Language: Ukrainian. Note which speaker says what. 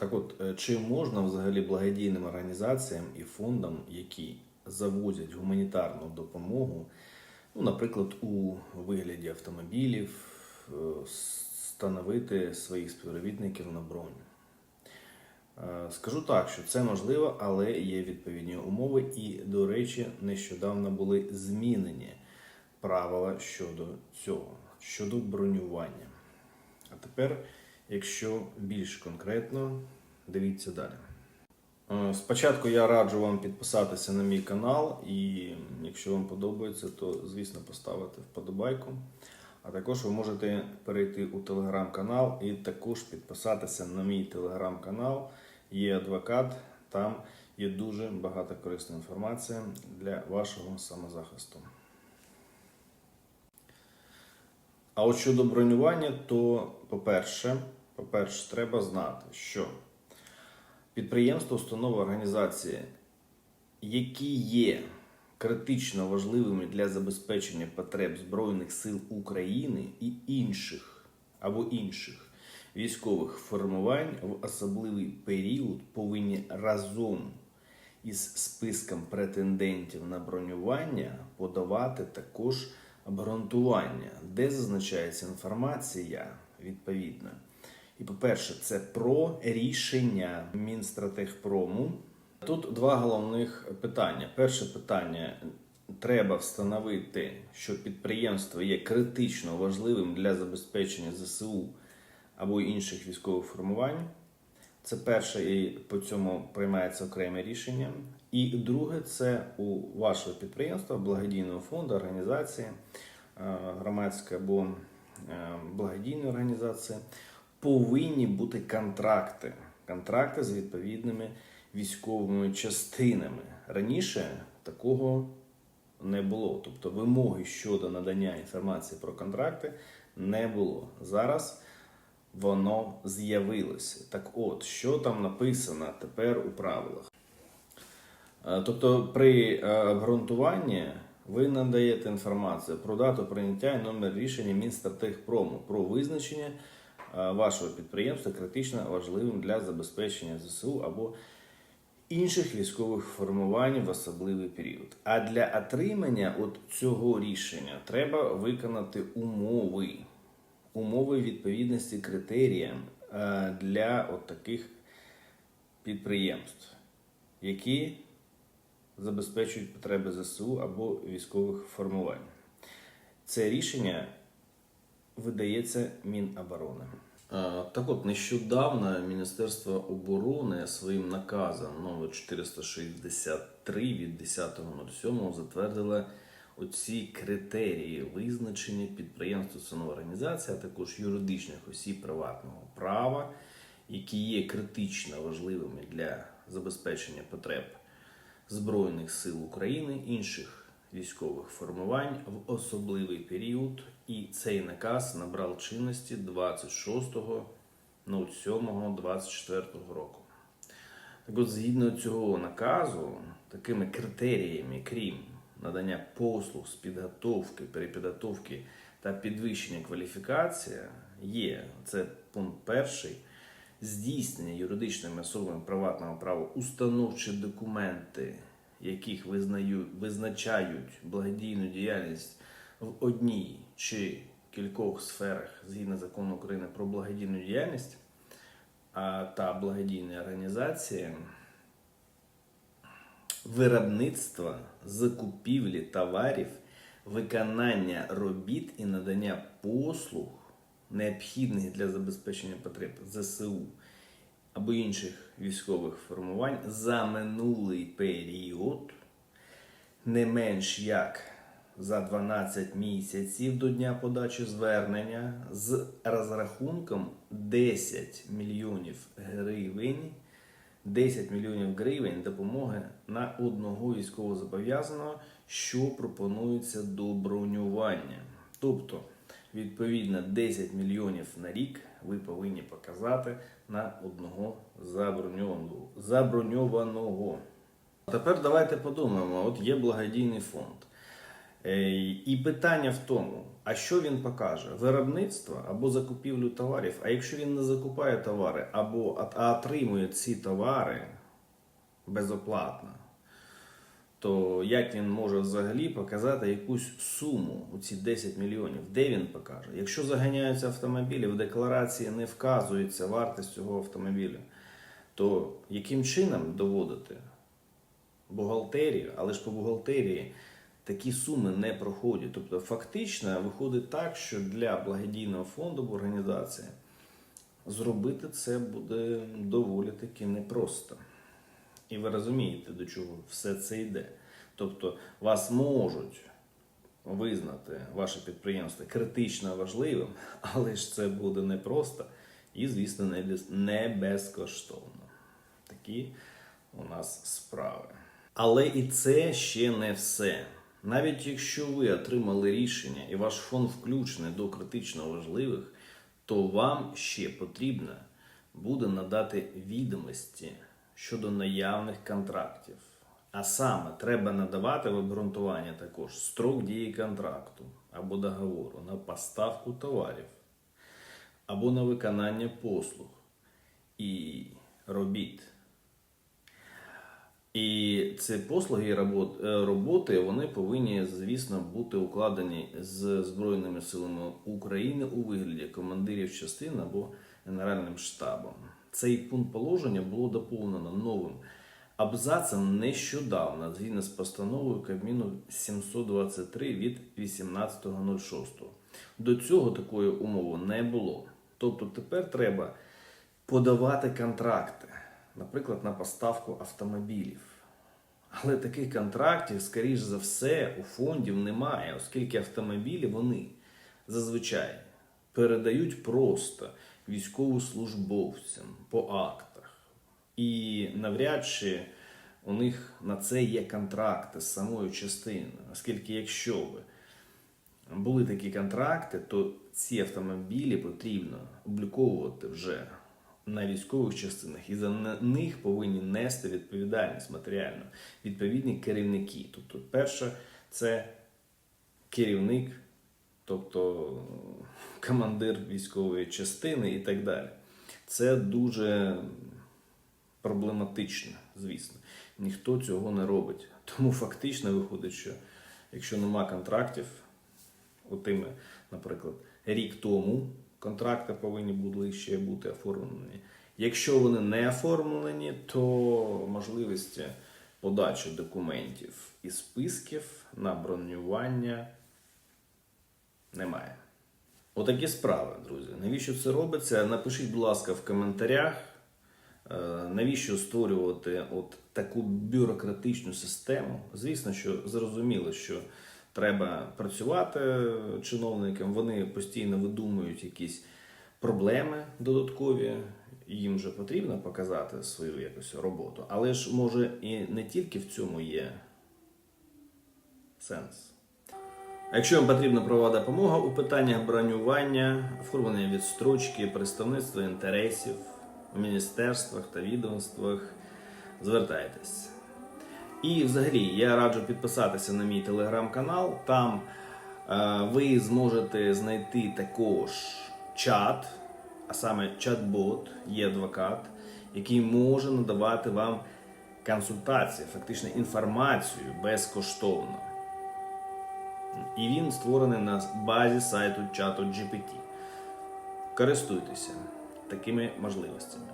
Speaker 1: Так от, е, чи можна взагалі благодійним організаціям і фондам, які завозять гуманітарну допомогу, ну, наприклад, у вигляді автомобілів, е, встановити своїх співробітників на броню? Е, Скажу так, що це можливо, але є відповідні умови, і, до речі, нещодавно були змінені правила щодо цього, щодо бронювання. А тепер, якщо більш конкретно, дивіться далі. Е, Спочатку я раджу вам підписатися на мій канал, і якщо вам подобається, то звісно поставити вподобайку. А також ви можете перейти у телеграм-канал і також підписатися на мій телеграм-канал. Є адвокат, там є дуже багато корисної інформації для вашого самозахисту. А от щодо бронювання, то, по-перше, по-перше, треба знати, що підприємства, установи, організації, які є критично важливими для забезпечення потреб Збройних сил України і інших або інших військових формувань в особливий період повинні разом із списком претендентів на бронювання подавати також обґрунтування, де зазначається інформація відповідна. І по-перше, це про рішення Мінстратегпрому. Тут два головних питання. Перше питання: треба встановити, що підприємство є критично важливим для забезпечення ЗСУ або інших військових формувань. Це перше, і по цьому приймається окреме рішення. І друге, це у вашого підприємства, благодійного фонду, організації, е, громадської або е, благодійної організації повинні бути контракти. Контракти з відповідними військовими частинами. Раніше такого не було. Тобто вимоги щодо надання інформації про контракти не було. Зараз воно з'явилося. Так от, що там написано тепер у правилах? Е, Тобто, при е, обґрунтуванні ви надаєте інформацію про дату прийняття і номер рішення Мінстратегпрому про визначення вашого підприємства критично важливим для забезпечення ЗСУ або інших військових формувань в особливий період. А для отримання от цього рішення треба виконати умови, умови відповідності критеріям е, для от таких підприємств, які забезпечують потреби ЗСУ або військових формувань. Це рішення видається Міноборони. Так от, нещодавно Міністерство оборони своїм наказом номер 463 від 10.07 затвердило оці критерії визначення підприємств, установ організацій, а також юридичних осіб приватного права, які є критично важливими для забезпечення потреб Збройних сил України, інших військових формувань в особливий період, і цей наказ набрав чинності 26.07.24 року. Так от, згідно цього наказу, такими критеріями, крім надання послуг з підготовки, перепідготовки та підвищення кваліфікації, є це пункт перший. Здійснення юридичними особами приватного права установчі документи, яких визнаю, визначають благодійну діяльність в одній чи кількох сферах згідно закону України про благодійну діяльність а, та благодійні організації, виробництва, закупівлі товарів, виконання робіт і надання послуг, необхідних для забезпечення потреб ЗСУ або інших військових формувань за минулий період не менш як за 12 місяців до дня подачі звернення з розрахунком 10 мільйонів гривень 10 мільйонів гривень допомоги на одного військовозобов'язаного, що пропонується до бронювання. Тобто, відповідно, 10 мільйонів на рік ви повинні показати на одного заброньованого. заброньованого. А тепер давайте подумаємо: от є благодійний фонд. Е, І питання в тому, а що він покаже? Виробництво або закупівлю товарів. А якщо він не закупає товари, або а- отримує ці товари безоплатно, то як він може взагалі показати якусь суму у ці 10 мільйонів? Де він покаже? Якщо заганяються автомобілі, в декларації не вказується вартість цього автомобіля, то яким чином доводити бухгалтерію? Але ж по бухгалтерії такі суми не проходять. Тобто, фактично виходить так, що для благодійного фонду в організації зробити це буде доволі таки непросто. І ви розумієте, до чого все це йде. Тобто вас можуть визнати ваше підприємство критично важливим, але ж це буде непросто і, звісно, не без- не безкоштовно. Такі у нас справи. Але і це ще не все. Навіть якщо ви отримали рішення і ваш фонд включений до критично важливих, то вам ще потрібно буде надати відомості щодо наявних контрактів. А саме треба надавати в обґрунтування також строк дії контракту або договору на поставку товарів або на виконання послуг і робіт. І ці послуги і е, роботи вони повинні, звісно, бути укладені з Збройними силами України у вигляді командирів частин або Генеральним штабом. Цей пункт положення було доповнено новим абзацем нещодавно, згідно з постановою Кабміну 723 від 18.06. До цього такої умови не було. Тобто тепер треба подавати контракти, наприклад, на поставку автомобілів. Але таких контрактів, скоріш за все, у фондів немає, оскільки автомобілі вони зазвичай передають просто військовослужбовцям по актах. І навряд чи у них на це є контракти з самою частиною, оскільки якщо би були такі контракти, то ці автомобілі потрібно обліковувати вже на військових частинах, і за них повинні нести відповідальність матеріальну відповідні керівники. Тобто, перше, це керівник, тобто командир військової частини і так далі. Це дуже проблематично, звісно. Ніхто цього не робить. Тому фактично виходить, що якщо нема контрактів, отими, наприклад, рік тому контракти повинні були ще бути оформлені. Якщо вони не оформлені, то можливості подачі документів і списків на бронювання немає. Отакі справи, друзі. Навіщо це робиться? Напишіть, будь ласка, в коментарях. Е, Навіщо створювати от таку бюрократичну систему? Звісно, що зрозуміло, що треба працювати чиновникам. Вони постійно видумують якісь проблеми додаткові. Їм же потрібно показати свою якусь роботу. Але ж може і не тільки в цьому є сенс. А Якщо вам потрібна правова допомога у питаннях бронювання, оформлення відстрочки, представництва інтересів у міністерствах та відомствах, звертайтесь. І взагалі я раджу підписатися на мій телеграм-канал. Там е, ви зможете знайти також чат, а саме чат-бот, є адвокат, який може надавати вам консультації, фактично інформацію безкоштовно. І він створений на базі сайту чату GPT. Користуйтеся такими можливостями.